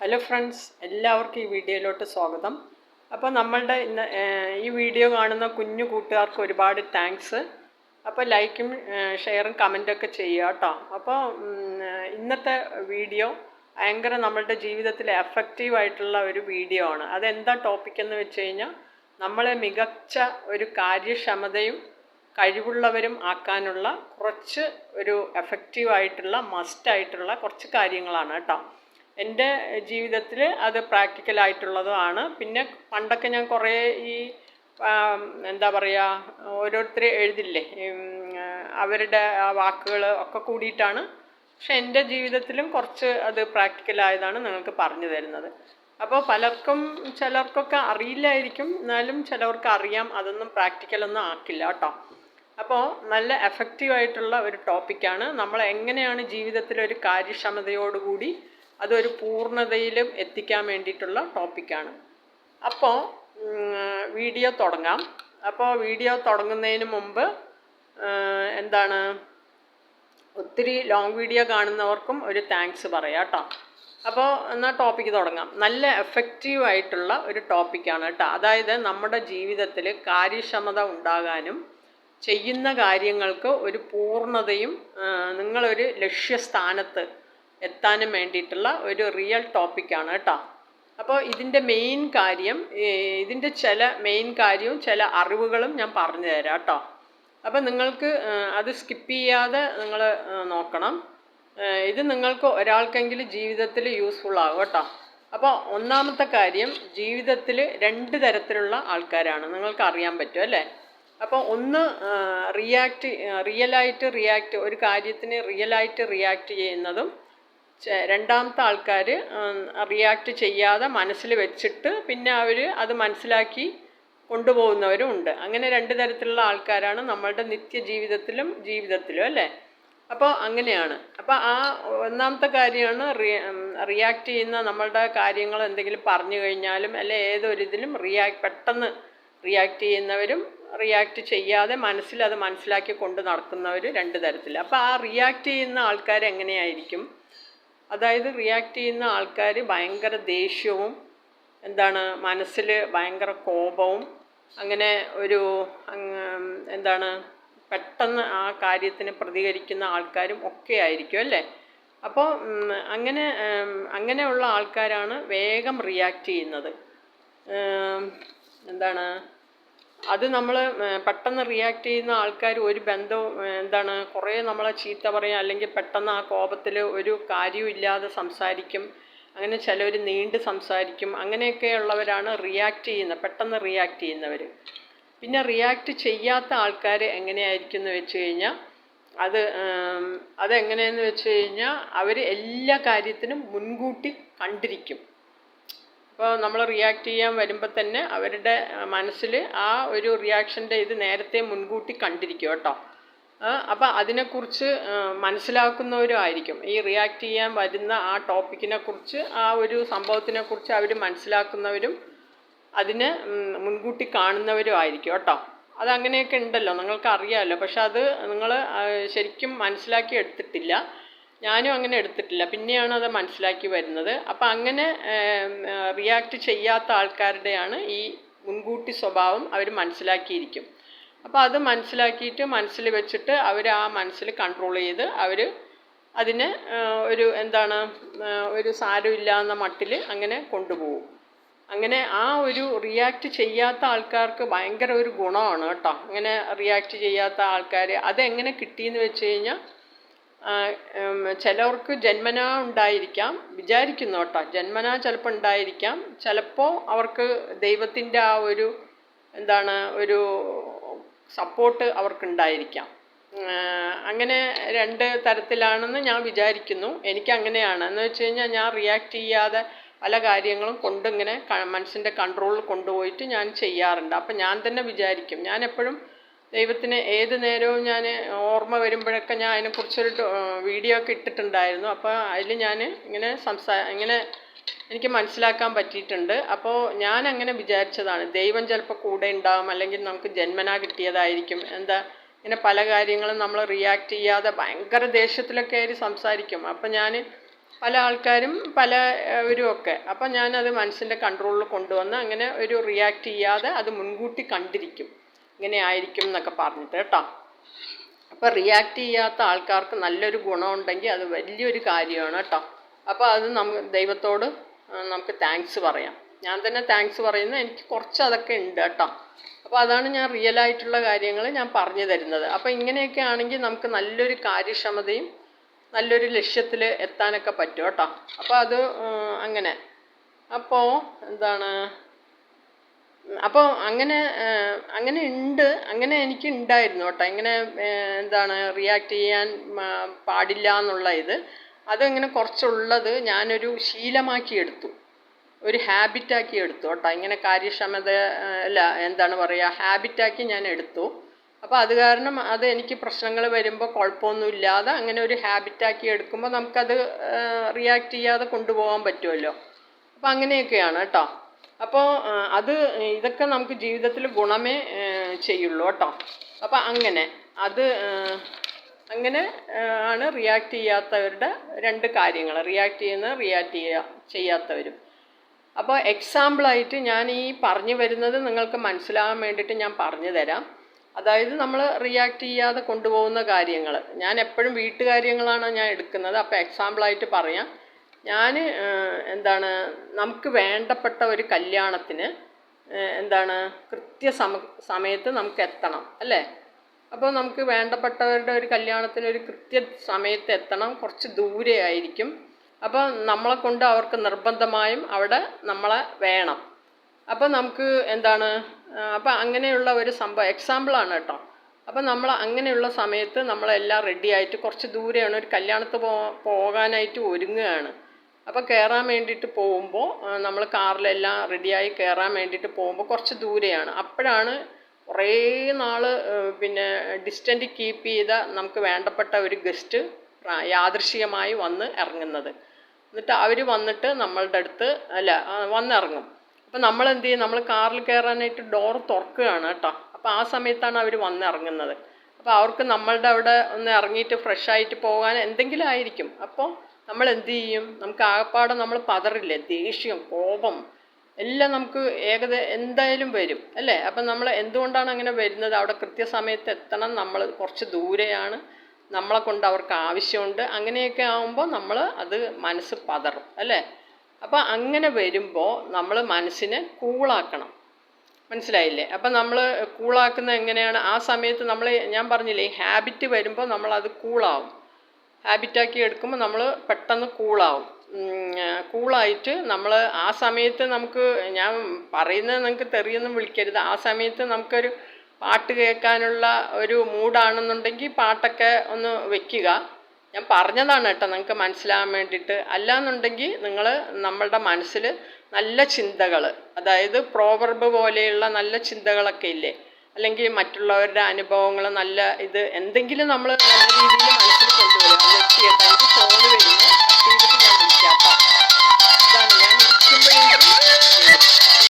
Hello friends എല്ലാവർക്കും ഈ വീഡിയോയിലോട്ട് സ്വാഗതം. അപ്പോൾ നമ്മളുടെ ഇന്ന് ഈ വീഡിയോ കാണുന്ന കുഞ്ഞു കൂട്ടുകാർക്ക് ഒരുപാട് താങ്ക്സ് അപ്പോൾ ലൈക്കും ഷെയറും കമന്റൊക്കെ ചെയ്യുക കേട്ടോ. അപ്പോൾ ഇന്നത്തെ വീഡിയോ ഭയങ്കര നമ്മളുടെ ജീവിതത്തിൽ എഫക്റ്റീവ് ആയിട്ടുള്ള ഒരു വീഡിയോ ആണ്. അതെന്താ ടോപ്പിക് എന്ന് വെച്ച് കഴിഞ്ഞാൽ നമ്മളെ മികച്ച ഒരു കാര്യക്ഷമതയും കഴിവുള്ളവരും ആക്കാനുള്ള കുറച്ച് ഒരു എഫക്റ്റീവായിട്ടുള്ള മസ്റ്റായിട്ടുള്ള കുറച്ച് കാര്യങ്ങളാണ് കേട്ടോ. എന്റെ ജീവിതത്തിൽ അത് ആണ് പിന്നെ പണ്ടൊക്കെ ഞാൻ കുറേ ഈ എന്താ പറയുക ഓരോരുത്തർ എഴുതില്ലേ അവരുടെ വാക്കുകൾ ഒക്കെ കൂടിയിട്ടാണ്. പക്ഷെ എന്റെ ജീവിതത്തിലും കുറച്ച് അത് പ്രാക്ടിക്കലായതാണ് നിങ്ങൾക്ക് പറഞ്ഞു തരുന്നത്. അപ്പോൾ പലർക്കും ചിലർക്കൊക്കെ അറിയില്ലായിരിക്കും. എന്നാലും ചിലവർക്ക് അറിയാം അതൊന്നും പ്രാക്ടിക്കലൊന്നും ആക്കില്ല കേട്ടോ. അപ്പോൾ നല്ല എഫക്റ്റീവായിട്ടുള്ള ഒരു ടോപ്പിക്കാണ് നമ്മൾ എങ്ങനെയാണ് ജീവിതത്തിൽ ഒരു കാര്യക്ഷമതയോടുകൂടി അതൊരു പൂർണതയിലും എത്തിക്കാൻ വേണ്ടിയിട്ടുള്ള ടോപ്പിക്കാണ് അപ്പോൾ വീഡിയോ തുടങ്ങാം. അപ്പോൾ വീഡിയോ തുടങ്ങുന്നതിന് മുമ്പ് എന്താണ് ഒത്തിരി ലോങ് വീഡിയോ കാണുന്നവർക്കും ഒരു താങ്ക്സ് പറയാം കേട്ടോ. അപ്പോൾ എന്നാൽ ടോപ്പിക്ക് തുടങ്ങാം. നല്ല എഫക്റ്റീവ് ആയിട്ടുള്ള ഒരു ടോപ്പിക്കാണ് കേട്ടോ. അതായത് നമ്മുടെ ജീവിതത്തിൽ കാര്യക്ഷമത ഉണ്ടാകാനും ചെയ്യുന്ന കാര്യങ്ങൾക്ക് ഒരു പൂർണതയും നിങ്ങളൊരു ലക്ഷ്യസ്ഥാനത്ത് എത്താനും വേണ്ടിയിട്ടുള്ള ഒരു റിയൽ ടോപ്പിക്കാണ് കേട്ടോ. അപ്പോൾ ഇതിന്റെ മെയിൻ കാര്യം ഇതിന്റെ ചില മെയിൻ കാര്യവും ചില അറിവുകളും ഞാൻ പറഞ്ഞു തരാം കേട്ടോ. അപ്പോൾ നിങ്ങൾക്ക് അത് സ്കിപ്പ് ചെയ്യാതെ നിങ്ങൾ നോക്കണം. ഇത് നിങ്ങൾക്ക് ഒരാൾക്കെങ്കിലും ജീവിതത്തിൽ യൂസ്ഫുൾ ആകും കേട്ടോ. അപ്പോൾ ഒന്നാമത്തെ കാര്യം ജീവിതത്തിൽ രണ്ട് തരത്തിലുള്ള ആൾക്കാരാണ്. നിങ്ങൾക്ക് അറിയാൻ പറ്റും അല്ലേ? അപ്പോൾ ഒന്ന് റിയാക്ട് റിയലായിട്ട് റിയാക്ട് ഒരു കാര്യത്തിന് റിയലായിട്ട് റിയാക്ട് ചെയ്യുന്നതും രണ്ടാമത്തെ ആൾക്കാർ റിയാക്ട് ചെയ്യാതെ മനസ്സിൽ വെച്ചിട്ട് പിന്നെ അവർ അത് മനസ്സിലാക്കി കൊണ്ടുപോകുന്നവരും ഉണ്ട്. അങ്ങനെ രണ്ട് തരത്തിലുള്ള ആൾക്കാരാണ് നമ്മളുടെ നിത്യജീവിതത്തിലും ജീവിതത്തിലും അല്ലേ? അപ്പോൾ അങ്ങനെയാണ്. അപ്പോൾ ആ ഒന്നാമത്തെ കാര്യമാണ് റിയാക്ട് ചെയ്യുന്ന നമ്മളുടെ കാര്യങ്ങൾ എന്തെങ്കിലും പറഞ്ഞു കഴിഞ്ഞാലും അല്ലെ ഏതൊരിതിലും റിയാക്ട് പെട്ടെന്ന് റിയാക്ട് ചെയ്യുന്നവരും റിയാക്ട് ചെയ്യാതെ മനസ്സിൽ അത് മനസ്സിലാക്കി കൊണ്ട് നടക്കുന്നവർ രണ്ട് തരത്തിൽ അപ്പോൾ ആ റിയാക്ട് ചെയ്യുന്ന ആൾക്കാർ എങ്ങനെയായിരിക്കും അതായത് റിയാക്ട് ചെയ്യുന്ന ആൾക്കാർ ഭയങ്കര ദേഷ്യവും എന്താണ് മനസ്സിൽ ഭയങ്കര കോപവും അങ്ങനെ ഒരു എന്താണ് പെട്ടെന്ന് ആ കാര്യത്തിന് പ്രതികരിക്കുന്ന ആൾക്കാരും ഒക്കെ ആയിരിക്കും അല്ലേ? അപ്പോൾ അങ്ങനെ അങ്ങനെയുള്ള ആൾക്കാരാണ് വേഗം റിയാക്ട് ചെയ്യുന്നത്. എന്താണ് അത് നമ്മൾ പെട്ടെന്ന് റിയാക്ട് ചെയ്യുന്ന ആൾക്കാർ ഒരു ബന്ധവും എന്താണ് കുറേ നമ്മളെ ചീത്ത പറയും അല്ലെങ്കിൽ പെട്ടെന്ന് ആ കോപത്തിൽ ഒരു കാര്യവും ഇല്ലാതെ സംസാരിക്കും. അങ്ങനെ ചിലർ നീണ്ട് സംസാരിക്കും. അങ്ങനെയൊക്കെയുള്ളവരാണ് റിയാക്ട് ചെയ്യുന്ന പെട്ടെന്ന് റിയാക്ട് ചെയ്യുന്നവർ പിന്നെ റിയാക്ട് ചെയ്യാത്ത ആൾക്കാർ എങ്ങനെയായിരിക്കും എന്ന് വെച്ച് കഴിഞ്ഞാൽ അത് അതെങ്ങനെയെന്ന് വെച്ച് കഴിഞ്ഞാൽ അവർ എല്ലാ കാര്യത്തിനും മുൻകൂട്ടി കണ്ടിരിക്കും. അപ്പോൾ നമ്മൾ റിയാക്ട് ചെയ്യാൻ വരുമ്പോൾ തന്നെ അവരുടെ മനസ്സിൽ ആ ഒരു റിയാക്ഷന്റെ ഇത് നേരത്തെ മുൻകൂട്ടി കണ്ടിരിക്കും കേട്ടോ. അപ്പോൾ അതിനെക്കുറിച്ച് മനസ്സിലാക്കുന്നവരും ആയിരിക്കും. ഈ റിയാക്ട് ചെയ്യാൻ വരുന്ന ആ ടോപ്പിക്കിനെ കുറിച്ച് ആ ഒരു സംഭവത്തിനെ കുറിച്ച് അവർ മനസ്സിലാക്കുന്നവരും അതിന് മുൻകൂട്ടി കാണുന്നവരും ആയിരിക്കും കേട്ടോ. അതങ്ങനെയൊക്കെ ഉണ്ടല്ലോ നിങ്ങൾക്ക് അറിയാമല്ലോ പക്ഷെ അത് നിങ്ങൾ ശരിക്കും മനസ്സിലാക്കി എടുത്തിട്ടില്ല. ഞാനും അങ്ങനെ എടുത്തിട്ടില്ല. പിന്നെയാണ് അത് മനസ്സിലാക്കി വരുന്നത്. അപ്പം അങ്ങനെ റിയാക്ട് ചെയ്യാത്ത ആൾക്കാരുടെയാണ് ഈ മുൻകൂട്ടി സ്വഭാവം അവർ മനസ്സിലാക്കിയിരിക്കും. അപ്പോൾ അത് മനസ്സിലാക്കിയിട്ട് മനസ്സിൽ വെച്ചിട്ട് അവർ ആ മനസ്സിൽ കൺട്രോൾ ചെയ്ത് അവർ അതിന് ഒരു എന്താണ് ഒരു സാരമില്ല എന്ന മട്ടിൽ അങ്ങനെ കൊണ്ടുപോകും. അങ്ങനെ ആ ഒരു റിയാക്ട് ചെയ്യാത്ത ആൾക്കാർക്ക് ഭയങ്കര ഒരു ഗുണമാണ് കേട്ടോ. അങ്ങനെ റിയാക്ട് ചെയ്യാത്ത ആൾക്കാർ അതെങ്ങനെ കിട്ടിയെന്ന് വെച്ച് കഴിഞ്ഞാൽ ചിലവർക്ക് ജന്മനാ ഉണ്ടായിരിക്കാം. വിചാരിക്കുന്നു കേട്ടോ. ജന്മനാ ചിലപ്പോൾ ഉണ്ടായിരിക്കാം. ചിലപ്പോൾ അവർക്ക് ദൈവത്തിന്റെ ആ ഒരു എന്താണ് ഒരു സപ്പോർട്ട് അവർക്കുണ്ടായിരിക്കാം. അങ്ങനെ രണ്ട് തരത്തിലാണെന്ന് ഞാൻ വിചാരിക്കുന്നു. എനിക്ക് അങ്ങനെയാണ് എന്ന് വെച്ച് കഴിഞ്ഞാൽ ഞാൻ റിയാക്ട് ചെയ്യാതെ പല കാര്യങ്ങളും കൊണ്ടിങ്ങനെ മനസ്സിന്റെ കൺട്രോളിൽ കൊണ്ടുപോയിട്ട് ഞാൻ ചെയ്യാറുണ്ട്. അപ്പം ഞാൻ തന്നെ വിചാരിക്കും. ഞാൻ എപ്പോഴും ദൈവത്തിന് ഏത് നേരവും ഞാൻ ഓർമ്മ വരുമ്പോഴൊക്കെ ഞാൻ അതിനെക്കുറിച്ചൊരു വീഡിയോ ഒക്കെ ഇട്ടിട്ടുണ്ടായിരുന്നു. അപ്പോൾ അതിൽ ഞാൻ ഇങ്ങനെ സംസാ ഇങ്ങനെ എനിക്ക് മനസ്സിലാക്കാൻ പറ്റിയിട്ടുണ്ട്. അപ്പോൾ ഞാൻ അങ്ങനെ വിചാരിച്ചതാണ് ദൈവം ചിലപ്പോൾ കൂടെ ഉണ്ടാവും അല്ലെങ്കിൽ നമുക്ക് ജന്മനാ കിട്ടിയതായിരിക്കും. എന്താ ഇങ്ങനെ പല കാര്യങ്ങളും നമ്മൾ റിയാക്ട് ചെയ്യാതെ ഭയങ്കര ദേഷ്യത്തിലൊക്കെ ആയിട്ട് സംസാരിക്കും. അപ്പം ഞാൻ പല ആൾക്കാരും പലവരും ഒക്കെ. അപ്പം ഞാനത് മനസ്സിന്റെ കൺട്രോളിൽ കൊണ്ടുവന്ന് അങ്ങനെ ഒരു റിയാക്ട് ചെയ്യാതെ അത് മുൻകൂട്ടി കണ്ടിരിക്കും. ഇങ്ങനെ ആയിരിക്കും എന്നൊക്കെ പറഞ്ഞിട്ട് കേട്ടോ. അപ്പോൾ റിയാക്ട് ചെയ്യാത്ത ആൾക്കാർക്ക് നല്ലൊരു ഗുണമുണ്ടെങ്കിൽ അത് വലിയൊരു കാര്യമാണ് കേട്ടോ. അപ്പോൾ അത് നമുക്ക് ദൈവത്തോട് നമുക്ക് താങ്ക്സ് പറയാം. ഞാൻ തന്നെ താങ്ക്സ് പറയുന്നത് എനിക്ക് കുറച്ച് അതൊക്കെ ഉണ്ട് കേട്ടോ. അപ്പോൾ അതാണ് ഞാൻ റിയൽ ആയിട്ടുള്ള കാര്യങ്ങൾ ഞാൻ പറഞ്ഞു തരുന്നത്. അപ്പോൾ ഇങ്ങനെയൊക്കെ ആണെങ്കിൽ നമുക്ക് നല്ലൊരു കാര്യക്ഷമതയും നല്ലൊരു ലക്ഷ്യത്തിൽ എത്താനൊക്കെ പറ്റും കേട്ടോ. അപ്പോൾ അത് അങ്ങനെ. അപ്പോൾ എന്താണ്? അപ്പോൾ അങ്ങനെ അങ്ങനെ ഉണ്ട് അങ്ങനെ എനിക്ക് ഉണ്ടായിരുന്നു കേട്ടോ. ഇങ്ങനെ എന്താണ് റിയാക്ട് ചെയ്യാൻ പാടില്ല എന്നുള്ള ഇത്. അതിങ്ങനെ കുറച്ചുള്ളത് ഞാനൊരു ശീലമാക്കി എടുത്തു. ഒരു ഹാബിറ്റാക്കി എടുത്തു കേട്ടോ. ഇങ്ങനെ കാര്യക്ഷമത അല്ല എന്താണ് പറയുക ഹാബിറ്റാക്കി ഞാൻ എടുത്തു. അപ്പോൾ അത് കാരണം അത് എനിക്ക് പ്രശ്നങ്ങൾ വരുമ്പോൾ കുഴപ്പമൊന്നുമില്ലാതെ അങ്ങനെ ഒരു ഹാബിറ്റാക്കി എടുക്കുമ്പോൾ നമുക്കത് റിയാക്ട് ചെയ്യാതെ കൊണ്ടുപോകാൻ പറ്റുമല്ലോ. അപ്പോൾ അങ്ങനെയൊക്കെയാണ് കേട്ടോ. അപ്പോൾ അത് ഇതൊക്കെ നമുക്ക് ജീവിതത്തിൽ ഗുണമേ ചെയ്യുള്ളൂ കേട്ടോ. അപ്പോൾ അങ്ങനെ അത് അങ്ങനെ ആണ് റിയാക്ട് ചെയ്യാത്തവരുടെ രണ്ട് കാര്യങ്ങൾ. റിയാക്ട് ചെയ്യുന്ന റിയാക്ട് ചെയ്യാ ചെയ്യാത്തവരും. അപ്പോൾ എക്സാമ്പിളായിട്ട് ഞാൻ ഈ പറഞ്ഞു വരുന്നത് നിങ്ങൾക്ക് മനസ്സിലാകാൻ വേണ്ടിയിട്ട് ഞാൻ പറഞ്ഞു തരാം. അതായത് നമ്മൾ റിയാക്ട് ചെയ്യാതെ കൊണ്ടുപോകുന്ന കാര്യങ്ങൾ. ഞാൻ എപ്പോഴും വീട്ടുകാര്യങ്ങളാണ് ഞാൻ എടുക്കുന്നത്. അപ്പോൾ എക്സാമ്പിളായിട്ട് പറയാം. ഞാൻ എന്താണ് നമുക്ക് വേണ്ടപ്പെട്ട ഒരു കല്യാണത്തിന് എന്താണ് കൃത്യ സമ സമയത്ത് നമുക്ക് എത്തണം അല്ലേ? അപ്പോൾ നമുക്ക് വേണ്ടപ്പെട്ടവരുടെ ഒരു കല്യാണത്തിന് ഒരു കൃത്യ സമയത്ത് എത്തണം കുറച്ച് ദൂരെ ആയിരിക്കും. അപ്പോൾ നമ്മളെ കൊണ്ട് അവർക്ക് നിർബന്ധമായും അവിടെ നമ്മളെ വേണം. അപ്പോൾ നമുക്ക് എന്താണ് അപ്പോൾ അങ്ങനെയുള്ള ഒരു സംഭവം എക്സാമ്പിളാണ് കേട്ടോ. അപ്പോൾ നമ്മൾ അങ്ങനെയുള്ള സമയത്ത് നമ്മളെല്ലാം റെഡിയായിട്ട് കുറച്ച് ദൂരെയാണ് ഒരു കല്യാണത്ത് പോ പോകാനായിട്ട് ഒരുങ്ങുകയാണ്. അപ്പോൾ കയറാൻ വേണ്ടിയിട്ട് പോകുമ്പോൾ നമ്മൾ കാറിലെല്ലാം റെഡിയായി കയറാൻ വേണ്ടിയിട്ട് പോകുമ്പോൾ കുറച്ച് ദൂരെയാണ്. അപ്പോഴാണ് കുറേ നാൾ പിന്നെ ഡിസ്റ്റന്റ് കീപ്പ് ചെയ്ത നമുക്ക് വേണ്ടപ്പെട്ട ഒരു ഗസ്റ്റ് യാദൃശികമായി വന്ന് ഇറങ്ങുന്നത്. എന്നിട്ട് അവർ വന്നിട്ട് നമ്മളുടെ അടുത്ത് അല്ല വന്നിറങ്ങും. അപ്പം നമ്മൾ എന്ത് ചെയ്യും? നമ്മൾ കാറിൽ കയറാനായിട്ട് ഡോർ തുറക്കുകയാണ് കേട്ടോ. അപ്പോൾ ആ സമയത്താണ് അവർ വന്നിറങ്ങുന്നത്. അപ്പോൾ അവർക്ക് നമ്മളുടെ അവിടെ ഒന്ന് ഇറങ്ങിയിട്ട് ഫ്രഷ് ആയിട്ട് പോകാൻ എന്തെങ്കിലും ആയിരിക്കും. അപ്പോൾ നമ്മൾ എന്ത് ചെയ്യും നമുക്ക് ആകപ്പാടെ നമ്മൾ പതറില്ലേ? ദേഷ്യം കോപം എല്ലാം നമുക്ക് ഏകദ എന്തായാലും വരും അല്ലേ? അപ്പം നമ്മൾ എന്തുകൊണ്ടാണ് അങ്ങനെ വരുന്നത്? അവിടെ കൃത്യസമയത്ത് എത്തണം നമ്മൾ കുറച്ച് ദൂരെയാണ്. നമ്മളെ കൊണ്ട് അവർക്ക് ആവശ്യമുണ്ട്. അങ്ങനെയൊക്കെ ആകുമ്പോൾ നമ്മൾ അത് മനസ്സ് പതറും അല്ലേ? അപ്പോൾ അങ്ങനെ വരുമ്പോൾ നമ്മൾ മനസ്സിനെ കൂളാക്കണം. മനസ്സിലായില്ലേ? അപ്പം നമ്മൾ കൂളാക്കുന്ന എങ്ങനെയാണ്? ആ സമയത്ത് നമ്മൾ ഞാൻ പറഞ്ഞില്ലേ ഹാബിറ്റ് വരുമ്പോൾ നമ്മളത് കൂളാവും. ഹാബിറ്റാക്കി എടുക്കുമ്പോൾ നമ്മൾ പെട്ടെന്ന് കൂളാവും കൂളായിട്ട് നമ്മൾ ആ സമയത്ത് നമുക്ക് ഞാൻ പറയുന്നത് നിങ്ങൾക്ക് തെറിയൊന്നും വിളിക്കരുത്. ആ സമയത്ത് നമുക്കൊരു പാട്ട് കേൾക്കാനുള്ള ഒരു മൂഡാണെന്നുണ്ടെങ്കിൽ പാട്ടൊക്കെ ഒന്ന് വെക്കുക. ഞാൻ പറഞ്ഞതാണ് കേട്ടോ നിങ്ങൾക്ക് മനസ്സിലാകാൻ വേണ്ടിയിട്ട്. അല്ലാന്നുണ്ടെങ്കിൽ നിങ്ങൾ നമ്മളുടെ മനസ്സിൽ നല്ല ചിന്തകൾ അതായത് പ്രോവർബ് പോലെയുള്ള നല്ല ചിന്തകളൊക്കെ ഇല്ലേ? അല്ലെങ്കിൽ മറ്റുള്ളവരുടെ അനുഭവങ്ങൾ നല്ല ഇത് എന്തെങ്കിലും നമ്മൾ നല്ല രീതിയിൽ മനസ്സിൽ കൊണ്ടുവരും വ്യക്തിയായിട്ട് എനിക്ക് ഫോണ് വരുന്നു കട്ട് ചെയ്തിട്ട് ഞാൻ വിളിക്കാം കേട്ടോ ഇതാണ് ഞാൻ വിളിക്കുമ്പോഴെങ്കിലും